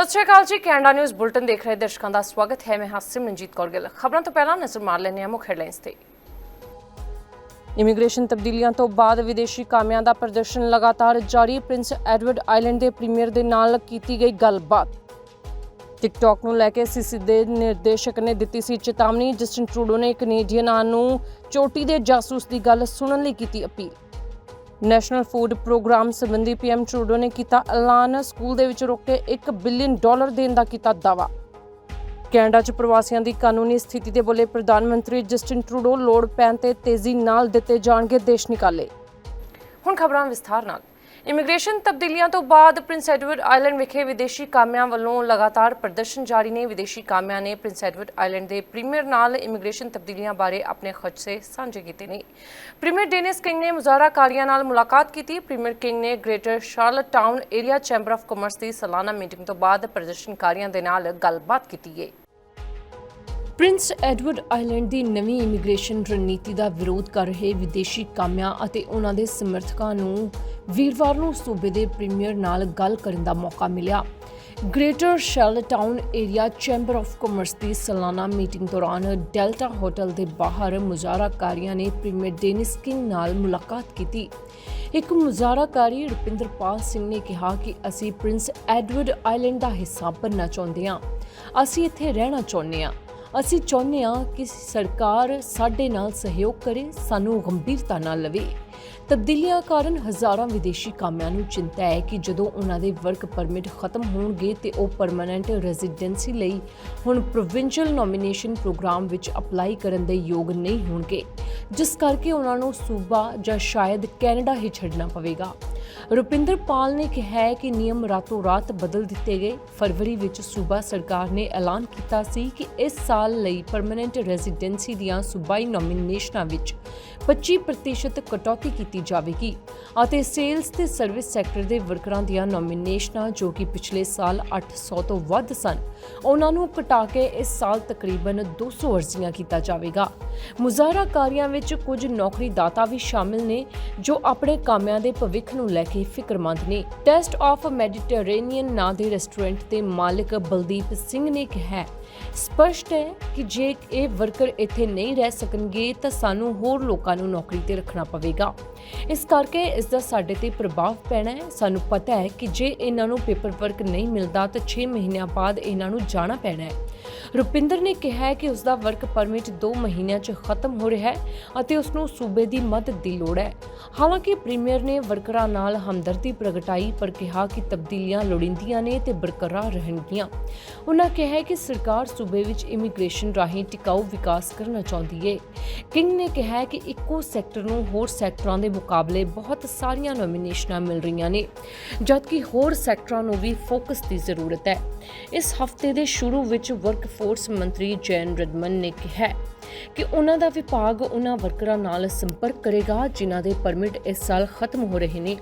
ਸਤਿ ਸ਼੍ਰੀ ਅਕਾਲ ਜੀ, Canada news bulletin ਦੇਖ ਰਹੇ ਦਰਸ਼ਕਾਂ ਦਾ ਸਵਾਗਤ ਹੈ। ਮੈਂ ਹਾਂ ਸਿਮਰਨਜੀਤ ਕੌਰ ਗਿੱਲ। ਖਬਰਾਂ ਤੋਂ ਪਹਿਲਾਂ ਨਜ਼ਰ ਮਾਰ ਲੈਂਦੇ ਹਾਂ ਮੁੱਖ ਹੈਡਲਾਈਨਸ ਤੇ। ਇਮੀਗ੍ਰੇਸ਼ਨ ਤਬਦੀਲੀਆਂ ਤੋਂ ਬਾਅਦ ਵਿਦੇਸ਼ੀ ਕਾਮਿਆਂ ਦਾ ਪ੍ਰਦਰਸ਼ਨ ਲਗਾਤਾਰ ਜਾਰੀ। ਪ੍ਰਿੰਸ ਐਡਵਰਡ ਆਈਲੈਂਡ ਦੇ ਪ੍ਰੀਮੀਅਰ ਦੇ ਨਾਲ ਕੀਤੀ ਗਈ ਗੱਲਬਾਤ। ਟਿਕਟੌਕ ਨੂੰ ਲੈ ਕੇ ਸੀਸੀ ਦੇ ਨਿਰਦੇਸ਼ਕ ਨੇ ਦਿੱਤੀ ਸੀ ਚੇਤਾਵਨੀ। ਜਸਟਿਨ ਟਰੂਡੋ ਨੇ ਕੈਨੇਡੀਅਨਾਂ ਨੂੰ ਚੋਟੀ ਦੇ ਜਾਸੂਸ ਦੀ ਗੱਲ ਸੁਣਨ ਲਈ ਕੀਤੀ ਅਪੀਲ। ਨੈਸ਼ਨਲ ਫੂਡ ਪ੍ਰੋਗਰਾਮ ਸੰਬੰਧੀ ਪੀਐਮ ਟਰੂਡੋ ਨੇ ਕੀਤਾ ਐਲਾਨ। ਸਕੂਲ ਦੇ ਵਿੱਚ ਰੁਕ ਕੇ 1 ਬਿਲੀਅਨ ਡਾਲਰ ਦੇਣ ਦਾ ਕੀਤਾ ਦਾਅਵਾ। ਕੈਨੇਡਾ 'ਚ ਪ੍ਰਵਾਸੀਆਂ ਦੀ ਕਾਨੂੰਨੀ ਸਥਿਤੀ ਤੇ ਬੋਲੇ ਪ੍ਰਧਾਨ ਮੰਤਰੀ ਜਸਟਿਨ ਟਰੂਡੋ ਲੋੜ ਪੈਣ ਤੇ ਤੇਜ਼ੀ ਨਾਲ ਦਿੱਤੇ ਜਾਣਗੇ ਦੇਸ਼ ਨਿਕਾਲੇ। ਹੁਣ ਖਬਰਾਂ ਵਿਸਥਾਰ ਨਾਲ। ਇਮੀਗ੍ਰੇਸ਼ਨ ਤਬਦੀਲੀਆਂ ਤੋਂ ਬਾਅਦ ਪ੍ਰਿੰਸ ਐਡਵਰਡ ਆਈਲੈਂਡ ਵਿਖੇ ਵਿਦੇਸ਼ੀ ਕਾਮਿਆਂ ਵੱਲੋਂ ਲਗਾਤਾਰ ਪ੍ਰਦਰਸ਼ਨ ਜਾਰੀ ਨੇ। ਵਿਦੇਸ਼ੀ ਕਾਮਿਆਂ ਨੇ ਪ੍ਰਿੰਸ ਐਡਵਰਡ ਆਈਲੈਂਡ ਦੇ ਪ੍ਰੀਮੀਅਰ ਨਾਲ ਇਮੀਗ੍ਰੇਸ਼ਨ ਤਬਦੀਲੀਆਂ ਬਾਰੇ ਆਪਣੇ ਖਦਸ਼ੇ ਸਾਂਝੇ ਕੀਤੇ ਨੇ। ਪ੍ਰੀਮੀਅਰ ਡੇਨਿਸ ਕਿੰਗ ਨੇ ਮੁਜ਼ਾਹਰਾਕਾਰੀਆਂ ਨਾਲ ਮੁਲਾਕਾਤ ਕੀਤੀ। ਪ੍ਰੀਮੀਅਰ ਕਿੰਗ ਨੇ Greater Charlottetown Area Chamber of Commerce ਦੀ ਸਾਲਾਨਾ ਮੀਟਿੰਗ ਤੋਂ ਬਾਅਦ ਪ੍ਰਦਰਸ਼ਨਕਾਰੀਆਂ ਦੇ ਨਾਲ ਗੱਲਬਾਤ ਕੀਤੀ ਹੈ ਪ੍ਰਿੰਸ ਐਡਵਰਡ ਆਈਲੈਂਡ ਦੀ ਨਵੀਂ ਇਮੀਗ੍ਰੇਸ਼ਨ ਰਣਨੀਤੀ ਦਾ ਵਿਰੋਧ ਕਰ ਰਹੇ ਵਿਦੇਸ਼ੀ ਕਾਮਿਆਂ ਅਤੇ ਉਹਨਾਂ ਦੇ ਸਮਰਥਕਾਂ ਨੂੰ ਵੀਰਵਾਰ ਨੂੰ ਸੂਬੇ ਦੇ ਪ੍ਰੀਮੀਅਰ ਨਾਲ ਗੱਲ ਕਰਨ ਦਾ ਮੌਕਾ ਮਿਲਿਆ। Greater Charlottetown Area Chamber of Commerce ਦੀ ਸਾਲਾਨਾ ਮੀਟਿੰਗ ਦੌਰਾਨ ਡੈਲਟਾ ਹੋਟਲ ਦੇ ਬਾਹਰ ਮੁਜ਼ਾਹਰਾਕਾਰੀਆਂ ਨੇ ਪ੍ਰੀਮੀਅਰ ਡੇਨਿਸ ਕਿੰਗ ਨਾਲ ਮੁਲਾਕਾਤ ਕੀਤੀ। ਇੱਕ ਮੁਜ਼ਾਹਰਾਕਾਰੀ ਰੁਪਿੰਦਰਪਾਲ ਸਿੰਘ ਨੇ ਕਿਹਾ ਕਿ ਅਸੀਂ ਪ੍ਰਿੰਸ ਐਡਵਰਡ ਆਈਲੈਂਡ ਦਾ ਹਿੱਸਾ ਬਣਨਾ ਚਾਹੁੰਦੇ ਹਾਂ। ਅਸੀਂ ਇੱਥੇ ਰਹਿਣਾ ਚਾਹੁੰਦੇ ਹਾਂ। ਅਸੀਂ ਚਾਹੁੰਦੇ ਹਾਂ ਕਿ ਸਰਕਾਰ ਸਾਡੇ ਨਾਲ ਸਹਿਯੋਗ ਕਰੇ ਸਾਨੂੰ ਗੰਭੀਰਤਾ ਨਾਲ ਲਵੇ। ਤਬਦੀਲੀਆਂ ਕਾਰਨ ਹਜ਼ਾਰਾਂ ਵਿਦੇਸ਼ੀ ਕਾਮਿਆਂ ਨੂੰ ਚਿੰਤਾ ਹੈ ਕਿ ਜਦੋਂ ਉਹਨਾਂ ਦੇ ਵਰਕ ਪਰਮਿਟ ਖਤਮ ਹੋਣਗੇ ਤੇ ਉਹ ਪਰਮਨੈਂਟ ਰੈਜ਼ੀਡੈਂਸੀ ਲਈ ਹੁਣ ਪ੍ਰੋਵਿੰਸ਼ੀਅਲ ਨੋਮੀਨੇਸ਼ਨ ਪ੍ਰੋਗਰਾਮ ਵਿੱਚ ਅਪਲਾਈ ਕਰਨ ਦੇ ਯੋਗ ਨਹੀਂ ਹੋਣਗੇ, ਜਿਸ ਕਰਕੇ ਉਹਨਾਂ ਨੂੰ ਸੂਬਾ ਜਾਂ ਸ਼ਾਇਦ ਕੈਨੇਡਾ ਹੀ ਛੱਡਣਾ ਪਵੇਗਾ। ਰੁਪਿੰਦਰ ਪਾਲ ਨੇ ਕਿਹਾ ਹੈ ਕਿ ਨਿਯਮ ਰਾਤੋਂ ਰਾਤ ਬਦਲ ਦਿੱਤੇ ਗਏ। ਫਰਵਰੀ ਵਿੱਚ ਸੂਬਾ ਸਰਕਾਰ ਨੇ ਐਲਾਨ ਕੀਤਾ ਸੀ ਕਿ ਇਸ ਸਾਲ ਲਈ ਪਰਮਨੈਂਟ ਰੈਜ਼ੀਡੈਂਸੀ ਦੀਆਂ ਸੂਬਾਈ ਨੋਮੀਨੇਸ਼ਨਾਂ ਵਿੱਚ 25% ਕਟੌਤੀ ਕੀਤੀ ਜਾਵੇਗੀ ਅਤੇ ਸੇਲਸ ਤੇ ਸਰਵਿਸ ਸੈਕਟਰ ਦੇ ਵਰਕਰਾਂ ਦੀਆਂ ਨੋਮੀਨੇਸ਼ਨਾਂ ਜੋ ਕਿ ਪਿਛਲੇ ਸਾਲ 800 ਤੋਂ ਵੱਧ ਸਨ, ਉਹਨਾਂ ਨੂੰ ਘਟਾ ਕੇ ਇਸ ਸਾਲ ਤਕਰੀਬਨ 200 ਅਰਜ਼ੀਆਂ ਕੀਤਾ ਜਾਵੇਗਾ। ਮੁਜ਼ਾਹਰਾਕਾਰੀਆਂ ਵਿੱਚ ਕੁਝ ਨੌਕਰੀਦਾਤਾ ਵੀ ਸ਼ਾਮਿਲ ਨੇ ਜੋ ਆਪਣੇ ਕਾਮਿਆਂ ਦੇ ਭਵਿੱਖ ਨੂੰ ਲੈ ਕੇ ਫਿਕਰਮੰਦ ਨੇ। ਟੈਸਟ ਆਫ ਮੈਡੀਟੇਰੇਨੀਅਨ ਨਾਂ ਦੇ ਰੈਸਟੋਰੈਂਟ ਦੇ ਮਾਲਕ ਬਲਦੀਪ ਸਿੰਘ ਨੇ ਕਿਹਾ ਸਪਸ਼ਟ ਹੈ ਕਿ ਜੇ ਇਹ ਵਰਕਰ ਇੱਥੇ ਨਹੀਂ ਰਹਿ ਸਕਣਗੇ ਤਾਂ ਸਾਨੂੰ ਹੋਰ ਲੋਕਾਂ ਨੂੰ ਨੌਕਰੀ ਤੇ ਰੱਖਣਾ ਪਵੇਗਾ। ਇਸ ਕਰਕੇ ਇਸ ਦਾ ਸਾਡੇ ਤੇ ਪ੍ਰਭਾਵ ਪੈਣਾ ਹੈ। ਸਾਨੂੰ ਪਤਾ ਹੈ ਕਿ ਜੇ ਇਹਨਾਂ ਨੂੰ ਪੇਪਰ ਵਰਕ ਨਹੀਂ ਮਿਲਦਾ, ਤਾਂ 6 ਮਹੀਨਿਆਂ ਬਾਅਦ ਇਹਨਾਂ ਨੂੰ ਜਾਣਾ ਪੈਣਾ ਹੈ। ਰੁਪਿੰਦਰ ਨੇ ਕਿਹਾ ਹੈ ਕਿ ਉਸ ਦਾ ਵਰਕ ਪਰਮਿਟ 2 ਮਹੀਨਿਆਂ 'ਚ ਖਤਮ ਹੋ ਰਿਹਾ ਹੈ ਅਤੇ ਉਸ ਨੂੰ ਸੂਬੇ ਦੀ ਮਦਦ ਦੀ ਲੋੜ ਹੈ। ਹਾਲਾਂਕਿ ਪ੍ਰੀਮੀਅਰ ਨੇ ਵਰਕਰਾਂ ਨਾਲ ਹਮਦਰਦੀ ਪ੍ਰਗਟਾਈ ਪਰ ਕਿਹਾ ਕਿ ਤਬਦੀਲੀਆਂ ਲੋੜੀਂਦੀਆਂ ਨੇ ਤੇ ਬਰਕਰਾਰ ਰਹਿਣਗੀਆਂ। ਉਹਨਾਂ ਕਿਹਾ ਕਿ ਸਰਕਾਰ ਸੂਬੇ ਵਿੱਚ ਇਮੀਗ੍ਰੇਸ਼ਨ ਰਾਹੀਂ ਟਿਕਾਊ ਵਿਕਾਸ ਕਰਨਾ ਚਾਹੁੰਦੀ ਹੈ ਕਿੰਗ ਨੇ ਕਿਹਾ ਕਿ ਇੱਕੋ ਸੈਕਟਰ ਨੂੰ ਹੋਰ ਸੈਕਟਰਾਂ ਦੇ ਮੁਕਾਬਲੇ ਬਹੁਤ ਸਾਰੀਆਂ ਨੋਮੀਨੇਸ਼ਨਾਂ ਮਿਲ ਰਹੀਆਂ ਨੇ। ਜਦਕਿ ਹੋਰ ਸੈਕਟਰਾਂ ਨੂੰ ਵੀ ਫੋਕਸ ਦੀ ਜ਼ਰੂਰਤ ਹੈ। ਇਸ ਹਫ਼ਤੇ ਦੇ ਸ਼ੁਰੂ ਵਿੱਚ ਵਰਕਫੋਰਸ ਮੰਤਰੀ ਜੈਨ ਰਦਮਨ ਨੇ ਕਿਹਾ ਕਿ ਉਹਨਾਂ ਦਾ ਵਿਭਾਗ ਉਹਨਾਂ ਵਰਕਰਾਂ ਨਾਲ ਸੰਪਰਕ ਕਰੇਗਾ, ਜਿਨ੍ਹਾਂ ਦੇ ਪਰਮਿਟ ਇਸ ਸਾਲ ਖਤਮ ਹੋ ਰਹੇ ਨੇ।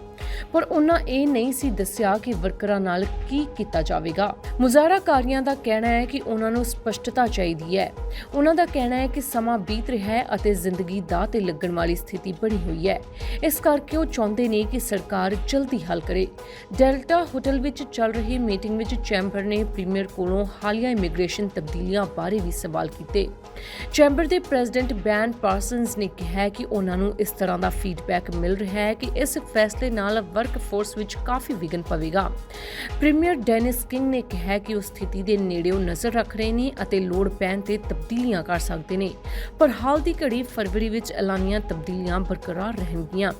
ਪਰ ਉਹਨਾਂ ਇਹ ਨਹੀਂ ਸੀ ਦੱਸਿਆ ਕਿ ਵਰਕਰਾਂ ਨਾਲ ਕੀ ਕੀਤਾ ਜਾਵੇਗਾ। ਮੁਜ਼ਾਹਰਾਕਾਰੀਆਂ ਦਾ ਕਹਿਣਾ ਹੈ ਕਿ ਉਹਨਾਂ ਨੂੰ ਸਪਸ਼ਟਤਾ ਚਾਹੀਦੀ ਹੈ। ਉਹਨਾਂ ਦਾ ਕਹਿਣਾ ਹੈ ਕਿ ਸਮਾਂ ਬੀਤ ਰਿਹਾ ਹੈ ਅਤੇ ਜ਼ਿੰਦਗੀ ਦਾ ਤੇ ਲੱਗਣ ਵਾਲੀ ਸਥਿਤੀ ਬਣੀ ਹੋਈ ਹੈ। ਇਸ ਕਰਕੇ ਉਹ ਚਾਹੁੰਦੇ ਨੇ ਕਿ ਸਰਕਾਰ ਜਲਦੀ ਹੱਲ ਕਰੇ। ਡੈਲਟਾ ਹੋਟਲ ਵਿੱਚ ਚੱਲ ਰਹੀ ਮੀਟਿੰਗ ਵਿੱਚ ਚੈਂਬਰ ਨੇ ਪ੍ਰੀਮੀਅਰ ਕੋਲੋਂ ਹਾਲੀਆ ਇਮੀਗ੍ਰੇਸ਼ਨ ਤਬਦੀਲੀਆਂ ਬਾਰੇ ਵੀ ਸਵਾਲ ਕੀਤੇ। ਚੈਂਬਰ ਦੇ ਪ੍ਰੈਜ਼ੀਡੈਂਟ ਬੈਨ ਪਾਰਸਨਸ ਨੇ ਕਿਹਾ ਕਿ ਉਹਨਾਂ ਨੂੰ ਇਸ ਤਰ੍ਹਾਂ ਦਾ ਫੀਡਬੈਕ ਮਿਲ ਰਿਹਾ ਹੈ ਕਿ ਇਸ ਫੈਸਲੇ ਨਾਲ ਵਰਕਫੋਰਸ ਵਿੱਚ ਕਾਫੀ ਵਿਘਨ ਪਵੇਗਾ। ਪ੍ਰੀਮੀਅਰ ਡੈਨਿਸ ਕਿੰਗ ਨੇ ਕਿਹਾ ਕਿ ਉਹ ਸਥਿਤੀ ਦੇ ਨੇੜਿਓਂ ਨਜ਼ਰ ਰੱਖ ਰਹੇ ਨੇ ਅਤੇ ਲੋੜ ਪੈਣ ਤੇ ਤਬਦੀਲੀਆਂ ਕਰ ਸਕਦੇ ਨੇ। ਪਰ ਹਾਲ ਦੀ ਘੜੀ ਫਰਵਰੀ ਵਿੱਚ ਐਲਾਨੀਆਂ ਤਬਦੀਲੀਆਂ ਬਰਕਰਾਰ ਰਹਿਣਗੀਆਂ।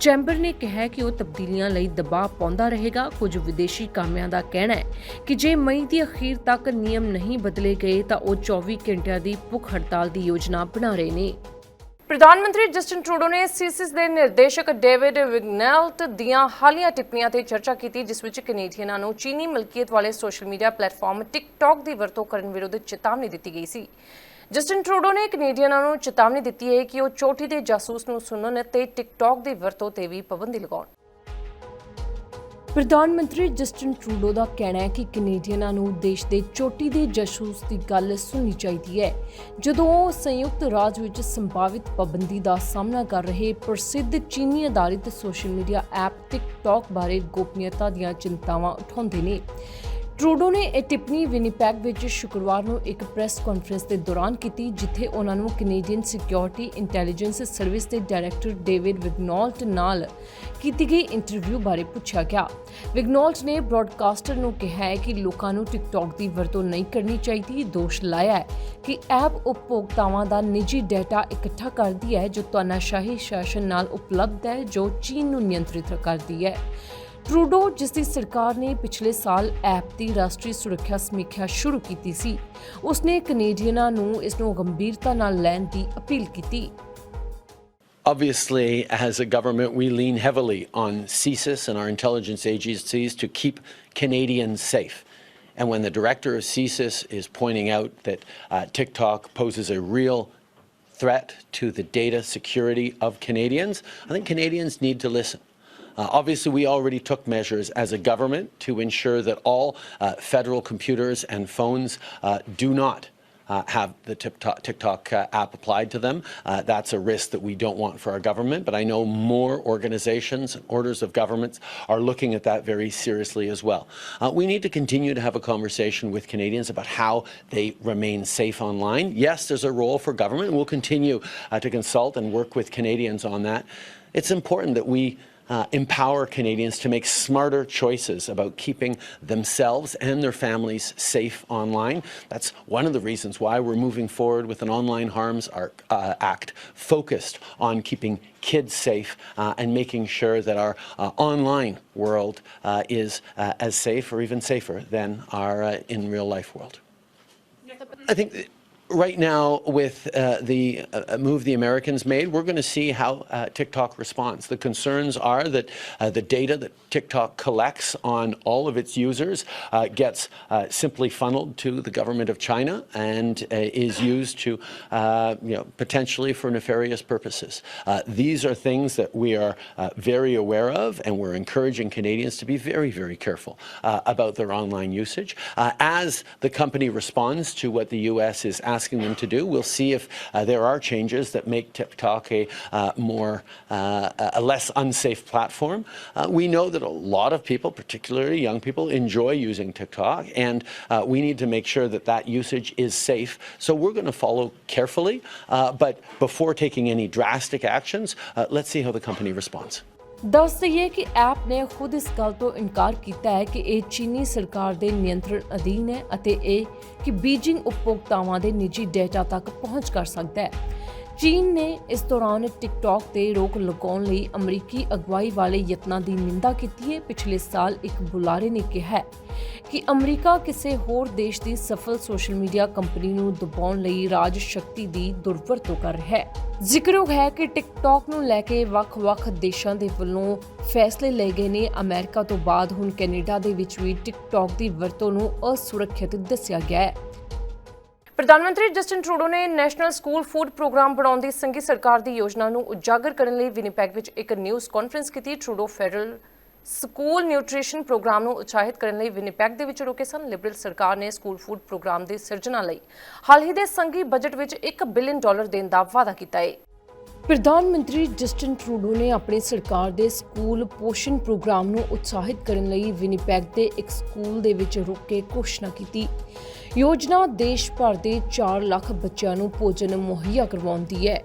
ਚੈਂਬਰ ਨੇ ਕਿਹਾ ਕਿ ਉਹ ਤਬਦੀਲੀਆਂ ਲਈ ਦਬਾਅ ਪਾਉਂਦਾ ਰਹੇਗਾ। ਕੁਝ ਵਿਦੇਸ਼ੀ ਕਾਮਿਆਂ ਦਾ ਕਹਿਣਾ ਹੈ ਕਿ ਜੇ ਮਈ ਦੀ ਅਖੀਰ ਤੱਕ ਨਿਯਮ ਨਹੀਂ ਬਦਲੇ ਗਏ ਤਾਂ ਉਹ 24 ਘੰਟਿਆਂ ਦੀ ਭੁੱਖ ਹੜਤਾਲ ਦੀ ਯੋਜਨਾ ਬਣਾ ਰਹੇ ਨੇ। ਪ੍ਰਧਾਨ ਮੰਤਰੀ ਜਸਟਿਨ ਟਰੂਡੋ ਨੇ ਸੀਸਿਸ ਦੇ ਨਿਰਦੇਸ਼ਕ ਡੇਵਿਡ ਵਿਗਨੈਲਟ ਦੀਆਂ ਹਾਲੀਆ ਟਿੱਪਣੀਆਂ ਤੇ ਚਰਚਾ ਕੀਤੀ, ਜਿਸ ਵਿੱਚ ਕੈਨੇਡੀਅਨਾਂ ਨੂੰ ਚੀਨੀ ਮਲਕੀਅਤ ਵਾਲੇ ਸੋਸ਼ਲ ਮੀਡੀਆ ਪਲੇਟਫਾਰਮ ਟਿਕਟੌਕ ਦੀ ਵਰਤੋਂ ਕਰਨ ਵਿਰੁੱਧ ਚੇਤਾਵਨੀ ਦਿੱਤੀ ਗਈ ਸੀ। ਜਸਟਿਨ ਟਰੂਡੋ ਨੇ ਕੈਨੇਡੀਅਨਾਂ ਨੂੰ ਚੇਤਾਵਨੀ ਦਿੱਤੀ ਹੈ ਕਿ ਉਹ ਚੋਟੀ ਦੇ ਜਾਸੂਸ ਨੂੰ ਸੁਣਨ ਅਤੇ ਟਿਕਟੌਕ ਦੀ ਵਰਤੋਂ ਤੇ ਵੀ ਪਾਬੰਦੀ ਲਗਾਉਣ। ਪ੍ਰਧਾਨ ਮੰਤਰੀ ਜਸਟਿਨ ਟਰੂਡੋ ਦਾ ਕਹਿਣਾ ਹੈ ਕਿ ਕੈਨੇਡੀਅਨਾਂ ਨੂੰ ਦੇਸ਼ ਦੇ ਚੋਟੀ ਦੇ ਜਸੂਸ ਦੀ ਗੱਲ ਸੁਣਨੀ ਚਾਹੀਦੀ ਹੈ। ਜਦੋਂ ਉਹ ਸੰਯੁਕਤ ਰਾਜ ਵਿੱਚ ਸੰਭਾਵਿਤ ਪਾਬੰਦੀ ਦਾ ਸਾਹਮਣਾ ਕਰ ਰਹੇ ਪ੍ਰਸਿੱਧ ਚੀਨੀ ਅਧਾਰਿਤ ਸੋਸ਼ਲ ਮੀਡੀਆ ਐਪ ਟਿਕਟੌਕ ਬਾਰੇ ਗੋਪਨੀਯਤਾ ਦੀਆਂ ਚਿੰਤਾਵਾਂ ਉਠਾਉਂਦੇ ਨੇ। ਟਰੂਡੋ ਨੇ ਇਹ ਟਿੱਪਣੀ ਵਿਨੀਪੈਗ ਵਿੱਚ ਸ਼ੁੱਕਰਵਾਰ ਨੂੰ ਇੱਕ ਪ੍ਰੈਸ ਕਾਨਫਰੰਸ ਦੇ ਦੌਰਾਨ ਕੀਤੀ, ਜਿੱਥੇ ਉਹਨਾਂ ਨੂੰ ਕੈਨੇਡੀਅਨ ਸਿਕਿਉਰਿਟੀ ਇੰਟੈਲੀਜੈਂਸ ਸਰਵਿਸ ਦੇ ਡਾਇਰੈਕਟਰ ਡੇਵਿਡ ਵਿਗਨੋਲਟ ਨਾਲ ਕੀਤੀ ਗਈ ਇੰਟਰਵਿਊ ਬਾਰੇ ਪੁੱਛਿਆ ਗਿਆ। ਵਿਗਨੋਲਟ ਨੇ ਬ੍ਰਾਡਕਾਸਟਰ ਨੂੰ ਕਿਹਾ ਹੈ ਕਿ ਲੋਕਾਂ ਨੂੰ ਟਿਕਟੌਕ ਦੀ ਵਰਤੋਂ ਨਹੀਂ ਕਰਨੀ ਚਾਹੀਦੀ ਦੋਸ਼ ਲਾਇਆ ਹੈ ਕਿ ਐਪ ਉਪਭੋਗਤਾਵਾਂ ਦਾ ਨਿੱਜੀ ਡਾਟਾ ਇਕੱਠਾ ਕਰਦੀ ਹੈ, ਜੋ ਤਾਨਾਸ਼ਾਹੀ ਸ਼ਾਸਨ ਨਾਲ ਉਪਲਬਧ ਹੈ, ਜੋ ਚੀਨ ਨੂੰ ਨਿਯੰਤਰਿਤ ਕਰਦੀ ਹੈ। ਟਰੂਡੋ ਜਿਸ ਦੀ ਸਰਕਾਰ ਨੇ ਪਿਛਲੇ ਸਾਲ ਐਪ ਦੀ ਰਾਸ਼ਟਰੀ ਸੁਰੱਖਿਆ ਸਮੀਖਿਆ ਸ਼ੁਰੂ ਕੀਤੀ ਸੀ ਉਸਨੇ ਕੈਨੇਡੀਅਨਾਂ ਨੂੰ ਇਸ ਨੂੰ ਗੰਭੀਰਤਾ ਨਾਲ ਲੈਣ ਦੀ ਅਪੀਲ ਕੀਤੀ Obviously, as a government, we lean heavily on CSIS and our intelligence agencies to keep Canadians safe. And when the director of CSIS is pointing out that uh, TikTok poses a real threat to the data security of Canadians, I think Canadians need to listen. Uh, obviously, we already took measures as a government to ensure that all uh, federal computers and phones uh, do not uh, have the TikTok, TikTok uh, app applied to them. Uh, that's a risk that we don't want for our government, but I know more organizations and orders of governments are looking at that very seriously as well. Uh, we need to continue to have a conversation with Canadians about how they remain safe online. Yes, there's a role for government, and we'll continue uh, to consult and work with Canadians on that. It's important that we uh, empower Canadians to make smarter choices about keeping themselves and their families safe online. That's one of the reasons why we're moving forward with an Online Harms Ar- uh, Act focused on keeping kids safe uh, and making sure that our uh, online world uh, is uh, as safe or even safer than our uh, in real life world. I think right now, with uh, the uh, move the Americans made, we're going to see how uh, TikTok responds. The concerns are that uh, the data that TikTok collects on all of its users uh, gets uh, simply funneled to the government of China and uh, is used to, uh, you know, potentially for nefarious purposes. Uh, these are things that we are uh, very aware of, and we're encouraging Canadians to be very, very careful uh, about their online usage. Uh, as the company responds to what the U.S. is asking them to do, we'll see if uh, there are changes that make TikTok a uh, more, uh, a less unsafe platform. Uh, we know that a lot of people, particularly young people, enjoy using TikTok, and uh, we need to make sure that that usage is safe. So we're going to follow carefully, but before taking any drastic actions, let's see how the company responds. ਦੱਸ ਦਈਏ ਕਿ app ਨੇ ਖੁਦ ਇਸ ਗੱਲ ਤੋਂ ਇਨਕਾਰ ਕੀਤਾ ਹੈ ਕਿ ਇਹ ਚੀਨੀ ਸਰਕਾਰ ਦੇ ਨਿਯੰਤਰਣ ਅਧੀਨ ਹੈ ਅਤੇ ਇਹ ਕਿ ਬੀਜਿੰਗ ਉਪਭੋਗਤਾਵਾਂ ਦੇ ਨਿੱਜੀ ਡਾਟਾ ਤੱਕ ਪਹੁੰਚ ਕਰ ਸਕਦਾ ਹੈ। ਚੀਨ ਨੇ ਇਸ ਦੌਰਾਨ ਟਿਕਟੌਕ ਤੇ ਰੋਕ ਲਗਾਉਣ ਲਈ ਅਮਰੀਕੀ ਅਗਵਾਈ ਵਾਲੇ ਯਤਨਾਂ ਦੀ ਨਿੰਦਾ ਕੀਤੀ ਹੈ। ਪਿਛਲੇ ਸਾਲ ਇੱਕ ਬੁਲਾਰੇ ਨੇ ਕਿਹਾ ਕਿ ਅਮਰੀਕਾ ਕਿਸੇ ਹੋਰ ਦੇਸ਼ ਦੀ ਸਫਲ ਸੋਸ਼ਲ ਮੀਡੀਆ ਕੰਪਨੀ ਨੂੰ ਦਬਾਉਣ ਲਈ ਰਾਜ ਸ਼ਕਤੀ ਦੀ ਦੁਰਵਰਤੋਂ ਕਰ ਰਿਹਾ ਹੈ। ਜ਼ਿਕਰਯੋਗ ਹੈ ਕਿ ਟਿਕਟੌਕ ਨੂੰ ਲੈ ਕੇ ਵੱਖ-ਵੱਖ ਦੇਸ਼ਾਂ ਦੇ ਵੱਲੋਂ ਫੈਸਲੇ ਲਏ ਗਏ ਨੇ। ਅਮਰੀਕਾ ਤੋਂ ਬਾਅਦ ਹੁਣ ਕੈਨੇਡਾ ਦੇ ਵਿੱਚ ਵੀ ਟਿਕਟੌਕ ਦੀ ਵਰਤੋਂ ਨੂੰ ਅਸੁਰੱਖਿਅਤ ਦੱਸਿਆ ਗਿਆ ਹੈ। ਪ੍ਰਧਾਨ ਮੰਤਰੀ ਜਸਟਿਨ ਟਰੂਡੋ ਨੇ ਨੈਸ਼ਨਲ ਸਕੂਲ ਫੂਡ ਪ੍ਰੋਗਰਾਮ ਬਣਾਉਣ ਦੀ ਸੰਘੀ ਸਰਕਾਰ ਦੀ ਯੋਜਨਾ ਨੂੰ ਉਜਾਗਰ ਕਰਨ ਲਈ ਵਿਨੀਪੈਗ ਵਿੱਚ ਇੱਕ ਨਿਊਜ਼ ਕਾਨਫਰੰਸ ਕੀਤੀ। Trudeau federal school nutrition programme ਨੂੰ ਉਤਸ਼ਾਹਿਤ ਕਰਨ ਲਈ ਵਿਨੀਪੈਗ ਦੇ ਵਿੱਚ ਰੁਕੇ ਸਨ। ਲਿਬਰਲ ਸਰਕਾਰ ਨੇ ਸਕੂਲ ਫੂਡ ਪ੍ਰੋਗਰਾਮ ਦੀ ਸਿਰਜਣਾ ਲਈ ਹਾਲ ਹੀ ਦੇ ਸੰਘੀ ਬਜਟ ਵਿੱਚ 1 ਬਿਲੀਅਨ ਡਾਲਰ ਦੇਣ ਦਾ ਵਾਅਦਾ ਕੀਤਾ ਹੈ। ਪ੍ਰਧਾਨ ਮੰਤਰੀ ਜਸਟਿਨ ਟਰੂਡੋ ਨੇ ਆਪਣੀ ਸਰਕਾਰ ਦੇ ਸਕੂਲ ਪੋਸ਼ਣ ਪ੍ਰੋਗਰਾਮ ਨੂੰ ਉਤਸ਼ਾਹਿਤ ਕਰਨ ਲਈ ਵਿਨੀਪੈਗ ਦੇ ਇੱਕ ਸਕੂਲ ਦੇ ਵਿੱਚ ਰੁਕ ਕੇ ਘੋਸ਼ਣਾ ਕੀਤੀ। ਯੋਜਨਾ ਦੇਸ਼ ਭਰ ਦੇ 4 ਲੱਖ ਬੱਚਿਆਂ ਨੂੰ ਭੋਜਨ ਮੁਹੱਈਆ ਕਰਵਾਉਂਦੀ ਹੈ।